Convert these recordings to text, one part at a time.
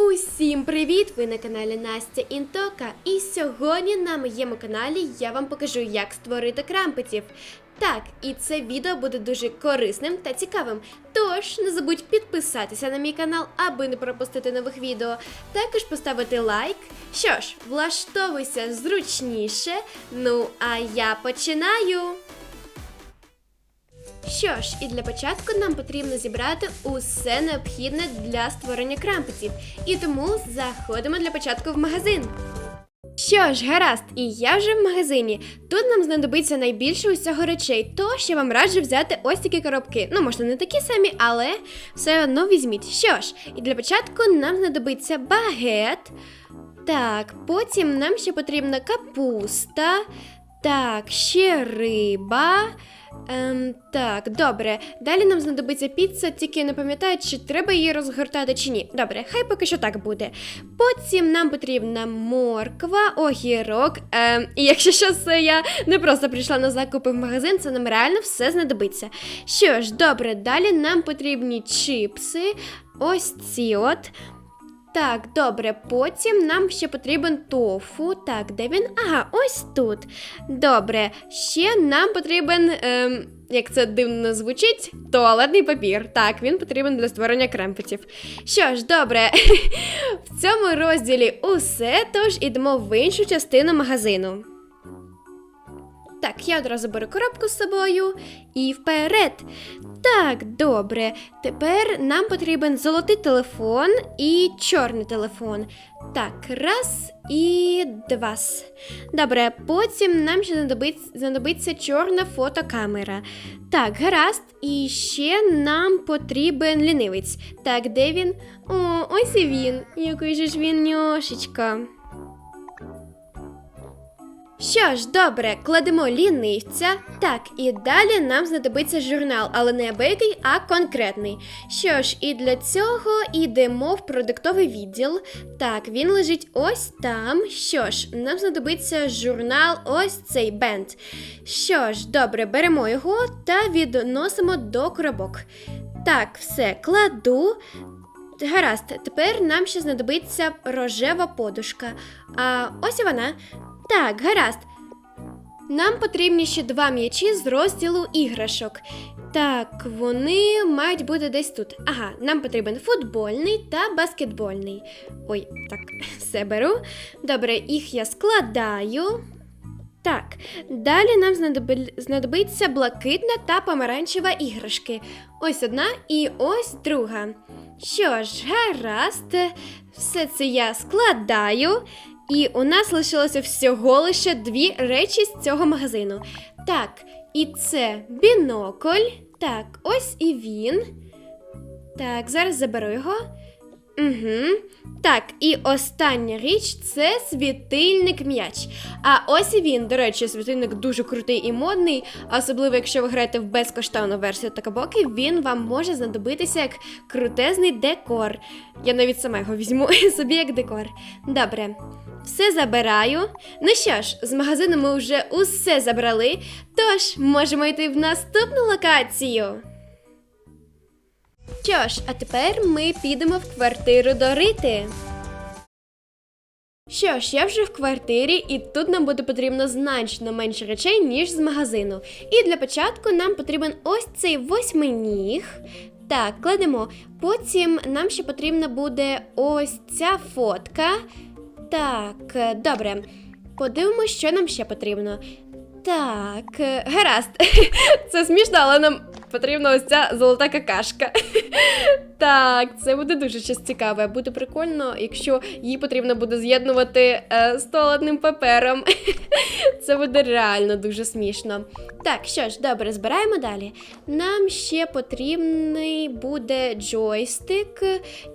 Усім привіт! Ви на каналі Настя Інтока. І сьогодні на моєму каналі я вам покажу, як створити крампетів. Так, і це відео буде дуже корисним та цікавим. Тож не забудь підписатися на мій канал, аби не пропустити нових відео. Також поставити лайк. Що ж, влаштовуйся зручніше. Ну а я починаю. Що ж, і для початку нам потрібно зібрати усе необхідне для створення крампетів. І тому заходимо для початку в магазин. Що ж, гаразд, і я вже в магазині. Тут нам знадобиться найбільше усього речей, тож я вам раджу взяти ось такі коробки. Ну, можна не такі самі, але все одно візьміть. Що ж, і для початку нам знадобиться багет. Так, потім нам ще потрібна капуста. Так, ще риба. Ем, так, добре. Далі нам знадобиться піца, тільки не пам'ятаю, чи треба її розгортати чи ні. Добре, хай поки що так буде. Потім нам потрібна морква, огірок. Ем, і якщо що, це я не просто прийшла на закупи в магазин, це нам реально все знадобиться. Що ж, добре, далі нам потрібні чипси. Ось ці от. Так, добре, потім нам ще потрібен тофу. Так, де він? Ага, ось тут. Добре, ще нам потрібен, ем, як це дивно звучить, туалетний папір. Так, він потрібен для створення кремпетів. Що ж, добре, в цьому розділі усе, тож ідемо в іншу частину магазину. Так, я одразу беру коробку з собою і вперед. Так, добре. Тепер нам потрібен золотий телефон і чорний телефон. Так, раз і два. Добре, потім нам ще знадобиться, знадобиться чорна фотокамера. Так, гаразд. І ще нам потрібен лінивець. Так, де він? О, ось і він. Який же ж він ньошечка. Що ж, добре, кладемо лінивця. Так, і далі нам знадобиться журнал, але не абиякий, а конкретний. Що ж, і для цього йдемо в продуктовий відділ. Так, він лежить ось там. Що ж, нам знадобиться журнал ось цей бенд. Що ж, добре, беремо його та відносимо до коробок. Так, все, кладу. Гаразд, тепер нам ще знадобиться рожева подушка. А ось і вона. Так, гаразд. Нам потрібні ще два м'ячі з розділу іграшок. Так, вони мають бути десь тут. Ага, нам потрібен футбольний та баскетбольний. Ой, так, все беру. Добре, їх я складаю. Так, далі нам знадоби- знадобиться блакитна та помаранчева іграшки. Ось одна і ось друга. Що ж, гаразд, все це я складаю. І у нас лишилося всього лише дві речі з цього магазину. Так, і це бінокль. Так, ось і він. Так, зараз заберу його. Угу. Так, і остання річ це світильник м'яч. А ось і він, до речі, світильник дуже крутий і модний, особливо якщо ви граєте в безкоштовну версію Такабоки, він вам може знадобитися як крутезний декор. Я навіть сама його візьму собі як декор. Добре, все забираю. Ну що ж, з магазину ми вже усе забрали, тож можемо йти в наступну локацію. Що ж, а тепер ми підемо в квартиру до Рити. Що ж, я вже в квартирі, і тут нам буде потрібно значно менше речей, ніж з магазину. І для початку нам потрібен ось цей восьминіг. Так, кладемо. Потім нам ще потрібна буде ось ця фотка. Так, е, добре. Подивимось, що нам ще потрібно. Так, е, гаразд. Це смішно, але нам потрібна ось ця золота какашка. Так, це буде дуже щось цікаве. Буде прикольно, якщо її потрібно буде з'єднувати е, з туалетним папером. Це буде реально дуже смішно. Так, що ж, добре, збираємо далі. Нам ще потрібний буде джойстик,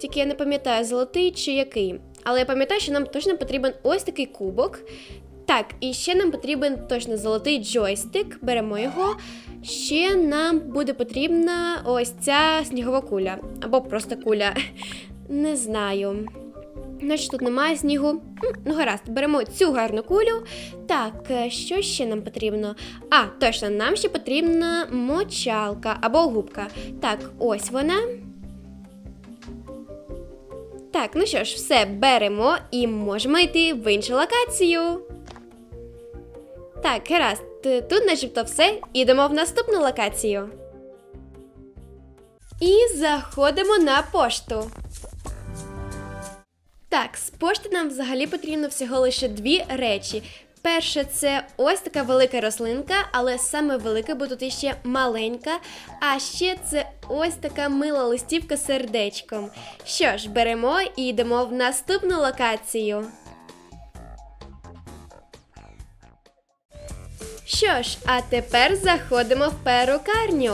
тільки я не пам'ятаю, золотий чи який. Але я пам'ятаю, що нам точно потрібен ось такий кубок. Так, і ще нам потрібен точно золотий джойстик. Беремо його. Ще нам буде потрібна ось ця снігова куля. Або просто куля. Не знаю. Значить, тут немає снігу. Ну, гаразд, беремо цю гарну кулю. Так, е, що ще нам потрібно? А, точно, нам ще потрібна мочалка або губка. Так, ось вона. Так, ну що ж, все беремо і можемо йти в іншу локацію. Так, гаразд, тут начебто все. Ідемо в наступну локацію. І заходимо на пошту. Так, з пошти нам взагалі потрібно всього лише дві речі. Перше, це ось така велика рослинка, але саме велика, бо тут іще маленька. А ще це ось така мила листівка з сердечком. Що ж, беремо і йдемо в наступну локацію. Що ж, а тепер заходимо в перукарню.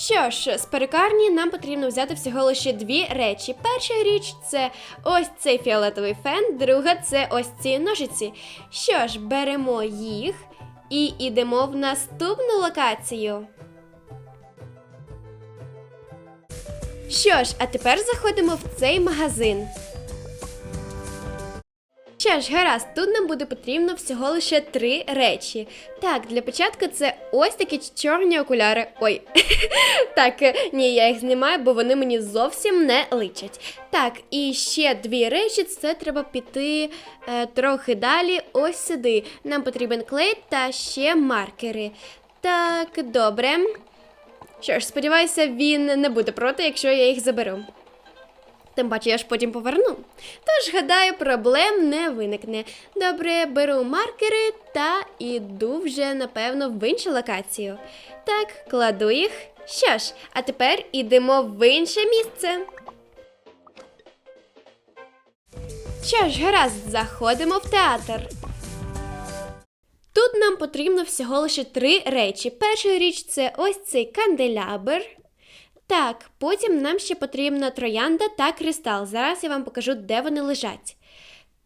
Що ж, з перекарні нам потрібно взяти всього лише дві речі. Перша річ це ось цей фіолетовий фен, друга це ось ці ножиці. Що ж, беремо їх і йдемо в наступну локацію. Що ж, а тепер заходимо в цей магазин. Що ж, гаразд, тут нам буде потрібно всього лише три речі. Так, для початку це ось такі чорні окуляри. Ой, так, е, ні, я їх знімаю, бо вони мені зовсім не личать. Так, і ще дві речі, це треба піти е, трохи далі, ось сюди. Нам потрібен клей та ще маркери. Так, добре. Що ж, сподіваюся, він не буде проти, якщо я їх заберу. Тим паче я ж потім поверну. Тож, гадаю, проблем не виникне. Добре, беру маркери та іду вже, напевно, в іншу локацію. Так, кладу їх. Що ж, а тепер ідемо в інше місце. Що ж, гаразд, заходимо в театр. Тут нам потрібно всього лише три речі. Перша річ це ось цей канделябр. Так, потім нам ще потрібна троянда та кристал. Зараз я вам покажу, де вони лежать.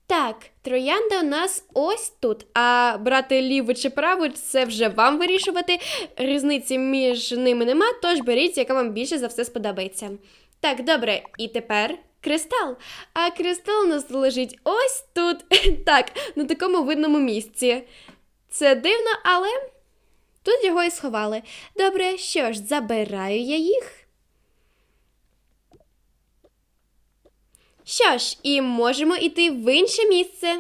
Так, троянда у нас ось тут. А брати ліву чи праву це вже вам вирішувати. Різниці між ними нема, тож беріть, яка вам більше за все сподобається. Так, добре, і тепер кристал. А кристал у нас лежить ось тут. Так, на такому видному місці. Це дивно, але тут його і сховали. Добре, що ж, забираю я їх. Що ж, і можемо йти в інше місце.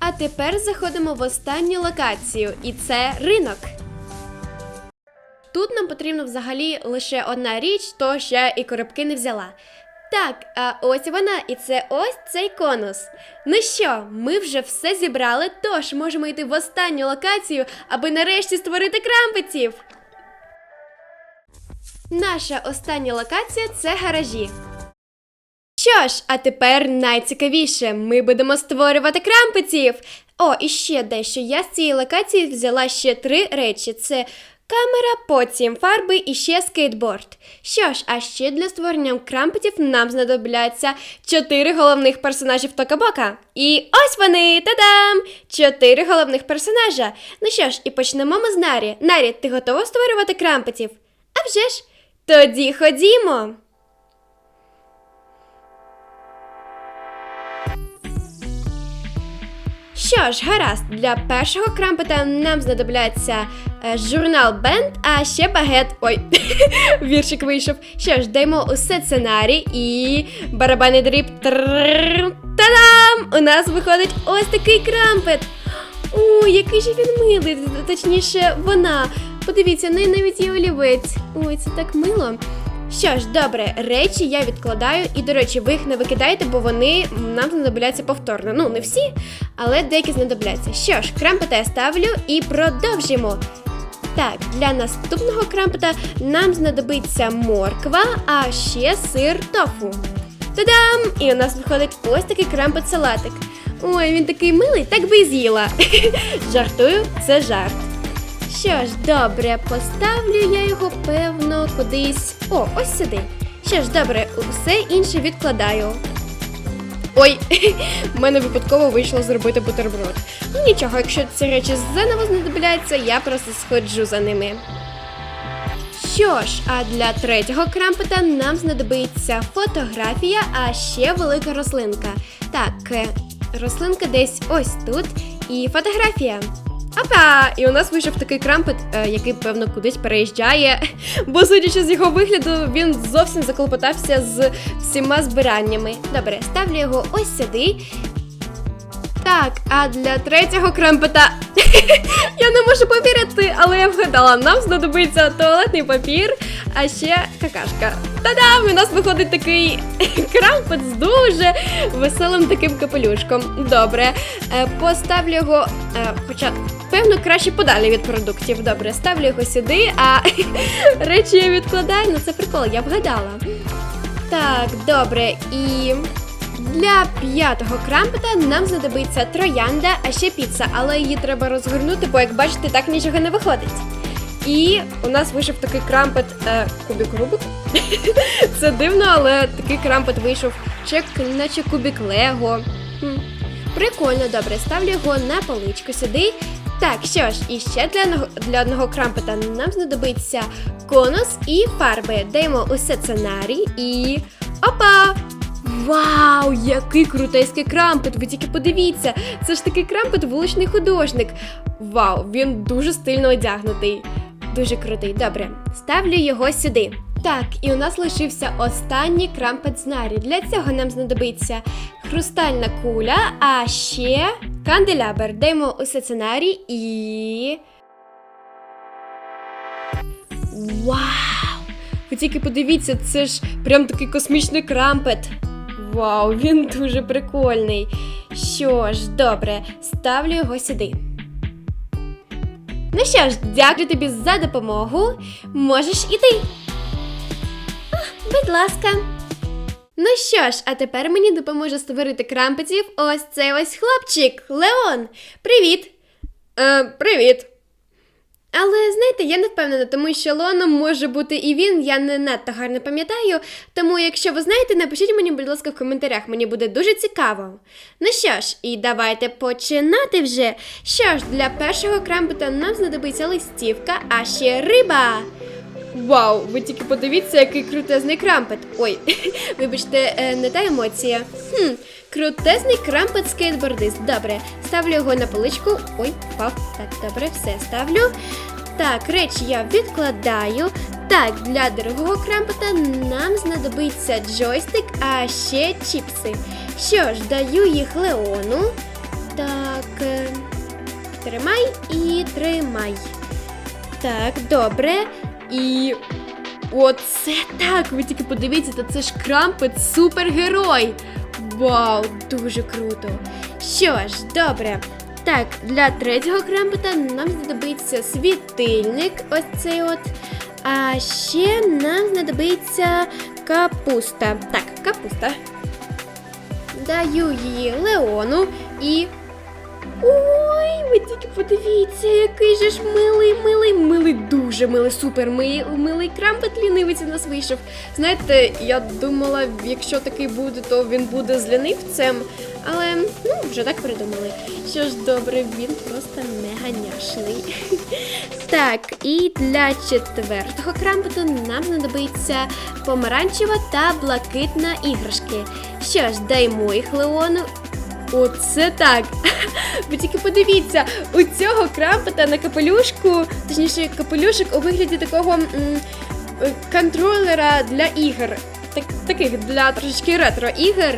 А тепер заходимо в останню локацію, і це ринок. Тут нам потрібно взагалі лише одна річ, то ще і коробки не взяла. Так, а ось вона, і це ось цей конус. Ну що, ми вже все зібрали, тож можемо йти в останню локацію, аби нарешті створити крампетів. Наша остання локація це гаражі. Що ж, а тепер найцікавіше ми будемо створювати крампетів. О, і ще дещо. Я з цієї локації взяла ще три речі: це камера, потім фарби і ще скейтборд. Що ж, а ще для створення крампетів нам знадобляться чотири головних персонажів Токабока. І ось вони! Та-дам! Чотири головних персонажа. Ну що ж, і почнемо ми з Нарі. Нарі, ти готова створювати крампетів? А вже ж, тоді ходімо. Що ж, гаразд, для першого крампета нам знадобляться е, журнал Бенд, а ще багет. Ой, віршик вийшов. Що ж, даємо усе сценарій і барабанний дріб. Та-дам! У нас виходить ось такий крампет. Ой, який же він милий, точніше, вона. Подивіться, в неї навіть є олівець. Ой, це так мило. Що ж, добре, речі я відкладаю, і, до речі, ви їх не викидаєте, бо вони нам знадобляться повторно. Ну, не всі, але деякі знадобляться. Що ж, крампета я ставлю і продовжимо. Так, для наступного крампета нам знадобиться морква, а ще сир тофу. Та-дам! І у нас виходить ось такий крампет-салатик. Ой, він такий милий, так би і з'їла. Жартую, це жарт. Що ж, добре, поставлю я його, певно, кудись. О, ось сюди. Що ж, добре, усе інше відкладаю. Ой, в мене випадково вийшло зробити бутерброд. Ну нічого, якщо ці речі заново знадобляться, я просто сходжу за ними. Що ж, а для третього крампета нам знадобиться фотографія, а ще велика рослинка. Так, е, рослинка десь ось тут, і фотографія. Опа! І у нас вийшов такий крампет, е, який, певно, кудись переїжджає. Бо, судячи з його вигляду, він зовсім заклопотався з всіма збираннями. Добре, ставлю його ось сюди. Так, а для третього крампета я не можу повірити, але я вгадала, нам знадобиться туалетний папір, а ще какашка. Та-дам! У нас виходить такий крампет з дуже веселим таким капелюшком. Добре, е, поставлю його, е, хоча, певно, краще подалі від продуктів. Добре, ставлю його сюди, а речі я відкладаю. Ну це прикол, я вгадала. Так, добре, і для п'ятого крампета нам знадобиться троянда, а ще піца, але її треба розгорнути, бо як бачите, так нічого не виходить. І у нас вийшов такий крампет е, кубік Рубик. Це дивно, але такий крампет вийшов чек, наче кубік Лего. Хм. Прикольно, добре, ставлю його на поличку сюди. Так, що ж, і ще для, для одного крампета нам знадобиться конус і фарби. Даємо усе сценарій і. Опа! Вау, який крутейський крампет! Ви тільки подивіться! Це ж такий крампет вуличний художник. Вау, він дуже стильно одягнутий. Дуже крутий. Добре, ставлю його сюди. Так, і у нас лишився останній крампет з нарі. Для цього нам знадобиться хрустальна куля, а ще канделябр. Даємо усе сценарій і. Вау! Ви тільки подивіться, це ж прям такий космічний крампет. Вау, він дуже прикольний. Що ж, добре, ставлю його сюди. Ну що ж, дякую тобі за допомогу. Можеш іти. А, будь ласка. Ну що ж, а тепер мені допоможе створити крампетів ось цей ось хлопчик, Леон. Привіт. Е, привіт. Але знаєте, я не впевнена, тому що Леоном може бути і він, я не надто гарно пам'ятаю. Тому, якщо ви знаєте, напишіть мені, будь ласка, в коментарях, мені буде дуже цікаво. Ну що ж, і давайте починати вже. Що ж, для першого крампета нам знадобиться листівка, а ще риба. Вау, ви тільки подивіться, який крутезний крампет. Ой, вибачте, е, не та емоція. Хм, крутезний крампет скейтбордист. Добре, ставлю його на поличку. Ой, впав. Так, добре, все ставлю. Так, речі я відкладаю. Так, для дорогого крампета нам знадобиться джойстик, а ще чіпси. Що ж, даю їх Леону. Так, е, тримай і тримай. Так, добре. І. Оце так! Ви тільки подивіться, та це ж крампет супергерой! Вау, дуже круто! Що ж, добре. Так, для третього крампета нам знадобиться світильник, ось цей от. А ще нам знадобиться капуста. Так, капуста. Даю її Леону і. Ой, ви тільки подивіться, який же ж милий, милий, милий, дуже милий, супер милий, милий крампет лінивець у нас вийшов. Знаєте, я думала, якщо такий буде, то він буде з лінивцем. Але ну, вже так придумали. Що ж добре, він просто мега няшний. Так, і для четвертого крампету нам знадобиться помаранчева та блакитна іграшки. Що ж, даймо їх Леону. Оце так. Ви тільки подивіться, у цього крампета на капелюшку, точніше, капелюшок у вигляді такого м, е, контролера для ігор. Так, таких для трошечки ретро ігор.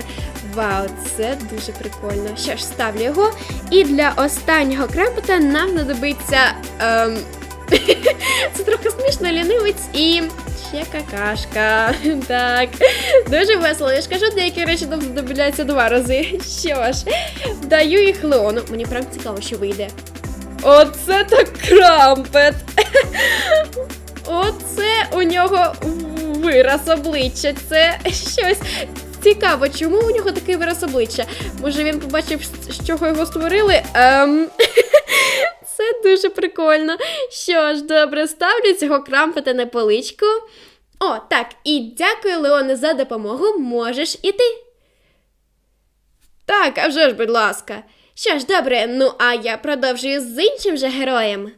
Вау, це дуже прикольно. Що ж, ставлю його. І для останнього крампета нам знадобиться. Ем, це трохи смішно лінивець і ще какашка. Так, дуже весело. Я ж кажу, деякі речі нам знадобляться два рази. Що ж, даю їх Леону. Мені прям цікаво, що вийде. Оце так крампет. Оце у нього вираз обличчя. Це щось. Цікаво, чому у нього такий вираз обличчя? Може він побачив, з чого його створили? Ем... Це дуже прикольно. Що ж, добре, ставлю цього крампета на поличку. О, так, і дякую, Леоне, за допомогу. Можеш іти. Так, а вже ж, будь ласка. Що ж, добре, ну а я продовжую з іншим же героєм.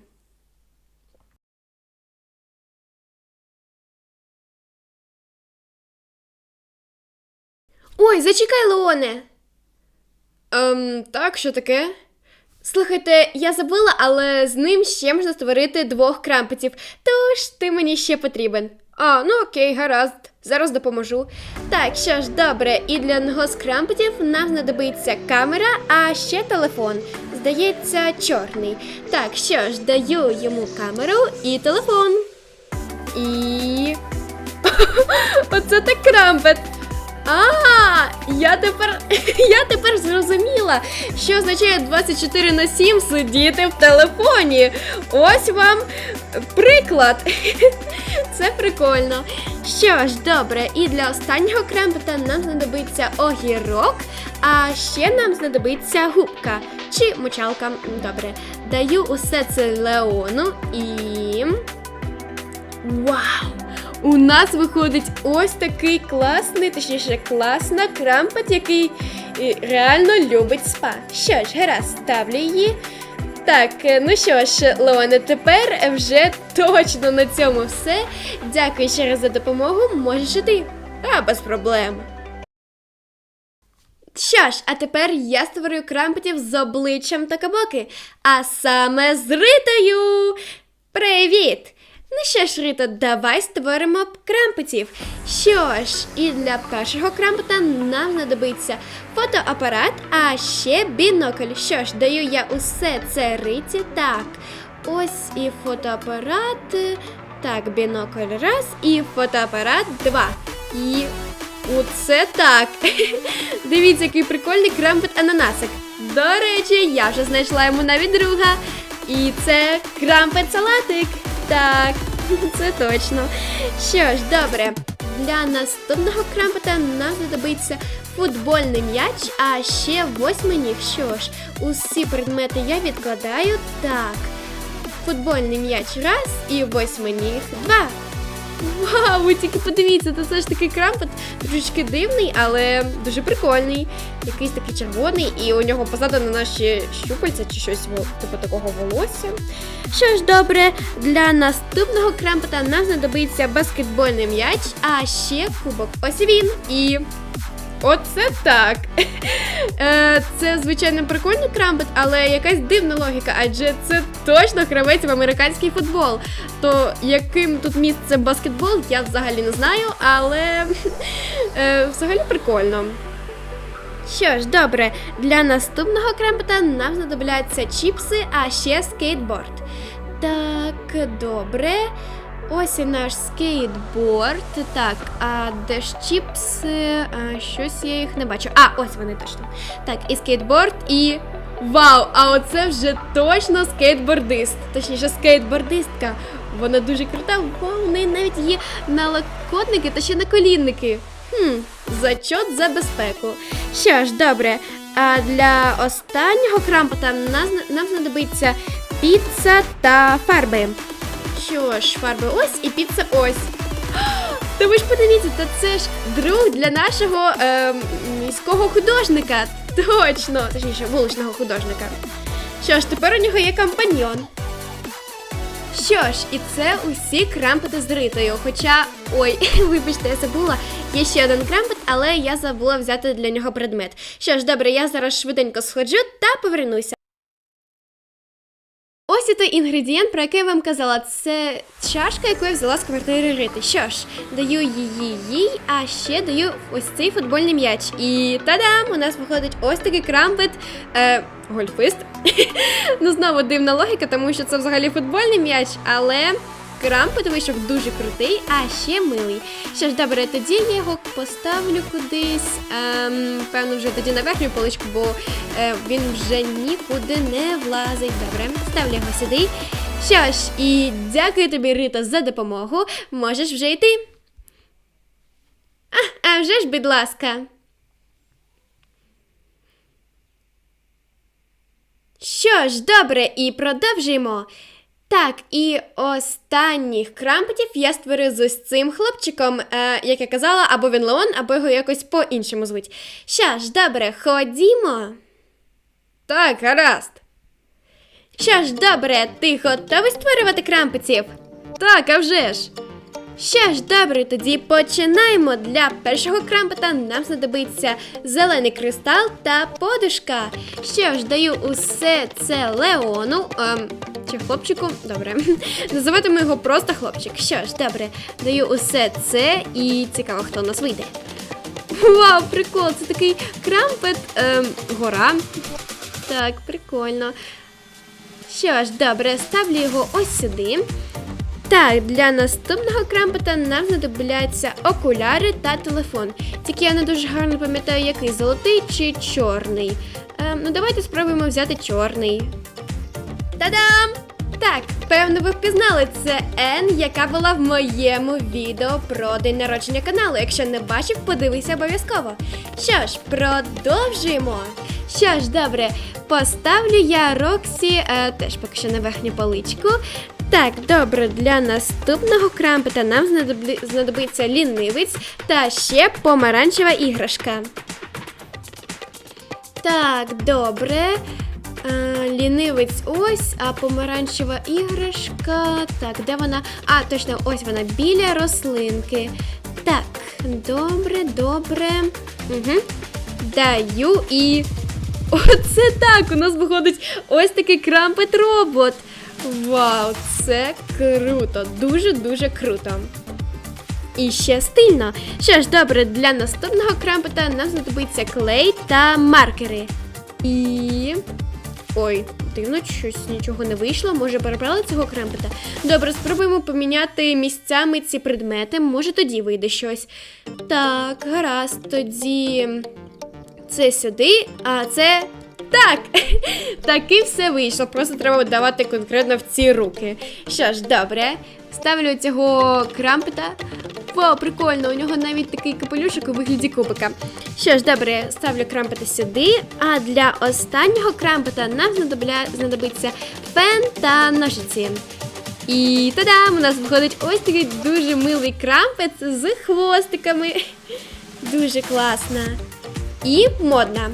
Ой, зачекай, Леоне. Ем, так, що таке? Слухайте, я забула, але з ним ще можна створити двох крампетів. Тож ти мені ще потрібен. А, ну окей, гаразд. Зараз допоможу. Так, що ж, добре, і для одного крампетів нам знадобиться камера, а ще телефон. Здається, чорний. Так, що ж, даю йому камеру і телефон. І. Оце так крампет. А, я тепер я тепер зрозуміла, що означає 24 на 7 сидіти в телефоні. Ось вам приклад. Це прикольно. Що ж, добре, і для останнього кремпета нам знадобиться огірок, а ще нам знадобиться губка чи мочалка. Добре. Даю усе це Леону і. Вау! У нас виходить ось такий класний, точніше, класна крампет, який е, реально любить спа. Що ж, гаразд, ставлю її. Так, е, ну що ж, Леоне, тепер вже точно на цьому все. Дякую ще раз за допомогу. Можеш іти. А, без проблем. Що ж, а тепер я створю крампетів з обличчям та кабоки, а саме з Ритою. Привіт! Ну що ж, Рито, давай створимо крампетів. Що ж, і для першого крампета нам знадобиться фотоапарат, а ще бінокль. Що ж, даю я усе це Риті. Так, ось і фотоапарат. Так, бінокль раз, і фотоапарат два. І оце так. Дивіться, який прикольний крампет ананасик. До речі, я вже знайшла йому навіть друга. І це крампет салатик. Так, це точно. Що ж, добре. Для наступного крампета нам знадобиться футбольний м'яч, а ще восьминіг. Що ж, усі предмети я відкладаю. Так. Футбольний м'яч раз і восьминіг два. Вау, ви тільки подивіться, це все ж таки крампет трошечки дивний, але дуже прикольний. Якийсь такий червоний, і у нього позаду на наші щупальця чи щось типу такого волосся. Що ж, добре, для наступного крампета нам знадобиться баскетбольний м'яч, а ще кубок. Ось він. І. Оце так. Е, Це, звичайно, прикольний крампет, але якась дивна логіка, адже це точно гравець в американський футбол. То яким тут місце баскетбол, я взагалі не знаю, але е, взагалі прикольно. Що ж, добре, для наступного кремпета нам знадобляться чіпси, а ще скейтборд. Так, добре. Ось і наш скейтборд. Так, а де ж чіпси? А, щось я їх не бачу. А, ось вони точно. Так, і скейтборд, і. Вау! А оце вже точно скейтбордист. Точніше, скейтбордистка. Вона дуже крута. Вау, у неї навіть є налокотники та ще наколінники. Хм, зачот за безпеку. Що ж, добре. А для останнього крампота нам знадобиться піца та фарби. Що ж, фарби ось і піца ось. Та ви ж подивіться, та це ж друг для нашого е, міського художника. Точно, точніше, вуличного художника. Що ж, тепер у нього є компаньйон. Що ж, і це усі крампети з ритою. Хоча, ой, вибачте, я забула. Є ще один крампет, але я забула взяти для нього предмет. Що ж, добре, я зараз швиденько сходжу та повернуся. Ось і той інгредієнт, про який я вам казала, це чашка, яку я взяла з квартири Рити. Що ж, даю її їй, а ще даю ось цей футбольний м'яч. І та-дам! У нас виходить ось такий крампет. Е, гольфист. ну, знову дивна логіка, тому що це взагалі футбольний м'яч, але крампет вийшов дуже крутий, а ще милий. Що ж, добре, тоді я його поставлю кудись. Ем, певно, вже тоді на верхню поличку, бо е, він вже нікуди не влазить. Добре, ставлю його сюди. Що ж, і дякую тобі, Рита, за допомогу. Можеш вже йти. А, а вже ж, будь ласка. Що ж, добре, і продовжуємо. Так, і останніх крампетів я створив з ось цим хлопчиком, е, як я казала, або він Леон, або його якось по-іншому звуть. Що ж, добре, ходімо. Так, гаразд. Що ж, добре, ти готовий створювати крампетів? Так, а вже ж. Що ж, добре, тоді починаємо. Для першого крампета нам знадобиться зелений кристал та подушка. Що ж, даю усе це Леону. Ем, чи хлопчику? Добре. Називатимемо його просто хлопчик. Що ж, добре, даю усе це і цікаво, хто у нас вийде. Вау, прикол! Це такий крампет ем, гора. Так, прикольно. Що ж, добре, ставлю його ось сюди. Так, для наступного крампета нам знадобляться окуляри та телефон. Тільки я не дуже гарно пам'ятаю, який золотий чи чорний. Ем, ну, давайте спробуємо взяти чорний. Та-дам! Так, певно, ви впізнали це Ен, яка була в моєму відео про день народження каналу. Якщо не бачив, подивися обов'язково. Що ж, продовжуємо. Що ж, добре, поставлю я Роксі е, теж поки що на верхню поличку. Так, добре, для наступного крампета нам знадобиться лінивець та ще помаранчева іграшка. Так, добре. Лінивець ось, а помаранчева іграшка. Так, де вона? А, точно, ось вона біля рослинки. Так, добре, добре. Угу. Даю і. Оце так! У нас виходить ось такий крампет робот. Вау, це круто! Дуже-дуже круто. І ще стильно. Що ж, добре, для наступного крампета нам знадобиться клей та маркери. І. Ой, дивно, щось нічого не вийшло. Може, перебрали цього крампета? Добре, спробуємо поміняти місцями ці предмети. Може, тоді вийде щось. Так, гаразд, тоді. Це сюди, а це. Так! Так і все вийшло. Просто треба давати конкретно в ці руки. Що ж, добре. Ставлю цього крампета. Вау, прикольно, у нього навіть такий капелюшок у вигляді кубика. Що ж, добре, ставлю крампета сюди. А для останнього крампета нам знадобля... знадобиться фен та ножиці. І та-дам! У нас виходить ось такий дуже милий крампет з хвостиками. Дуже класно. І модна.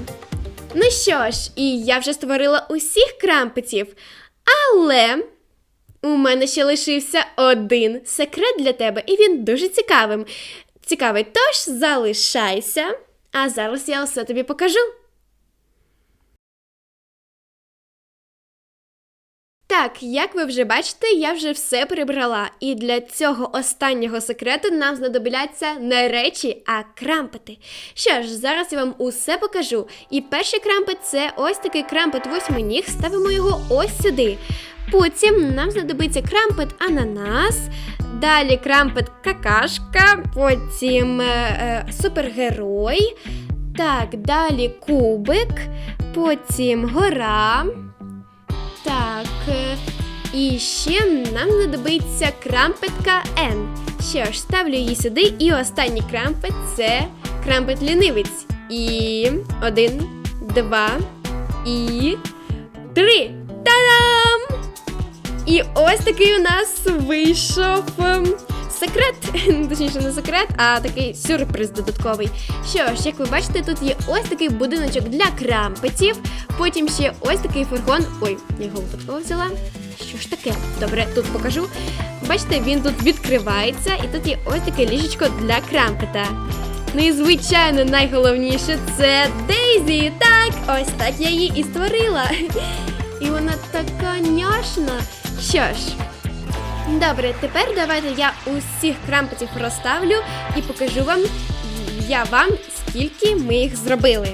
Ну що ж, і я вже створила усіх крампетів. Але у мене ще лишився один секрет для тебе, і він дуже цікавим. Цікавий, тож залишайся, а зараз я усе тобі покажу. Так, як ви вже бачите, я вже все прибрала. І для цього останнього секрету нам знадобляться не речі, а крампети. Що ж, зараз я вам усе покажу. І перший крампет це ось такий крампет восьминіг. Ставимо його ось сюди. Потім нам знадобиться крампет ананас. Далі крампет какашка, потім е, е, супергерой. Так, далі кубик, потім гора. Так. е, І ще нам знадобиться крампетка N. Що ж, ставлю її сюди, і останній крампет це крампет лінивець. І один, два, і три. Та-дам! І ось такий у нас вийшов ем, секрет. Точніше, не секрет, а такий сюрприз додатковий. Що ж, як ви бачите, тут є ось такий будиночок для крампетів. Потім ще ось такий фургон. Ой, я його випадково взяла. Що ж таке? Добре, тут покажу. Бачите, він тут відкривається, і тут є ось таке ліжечко для крампета. Ну і звичайно, найголовніше це Дейзі. Так, ось так я її і створила. І вона така няшна. Що ж, добре, тепер давайте я усіх крампетів розставлю і покажу вам я вам, скільки ми їх зробили.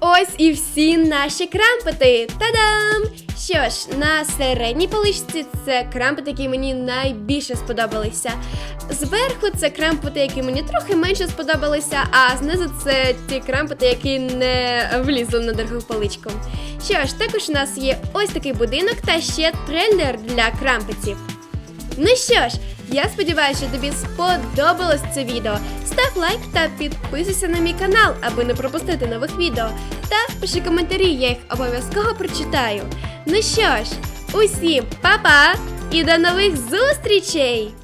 Ось і всі наші крампети. Та-дам! Що ж, на середній поличці це крампети, які мені найбільше сподобалися. Зверху це крампети, які мені трохи менше сподобалися, а знизу це ті крампети, які не влізли на дорогу поличку. Що ж, також у нас є ось такий будинок та ще трейлер для крампетів. Ну що ж, я сподіваюся, що тобі сподобалось це відео. Став лайк та підписуйся на мій канал, аби не пропустити нових відео. Та пиши коментарі, я їх обов'язково прочитаю. Ну що ж, усім па-па і до нових зустрічей!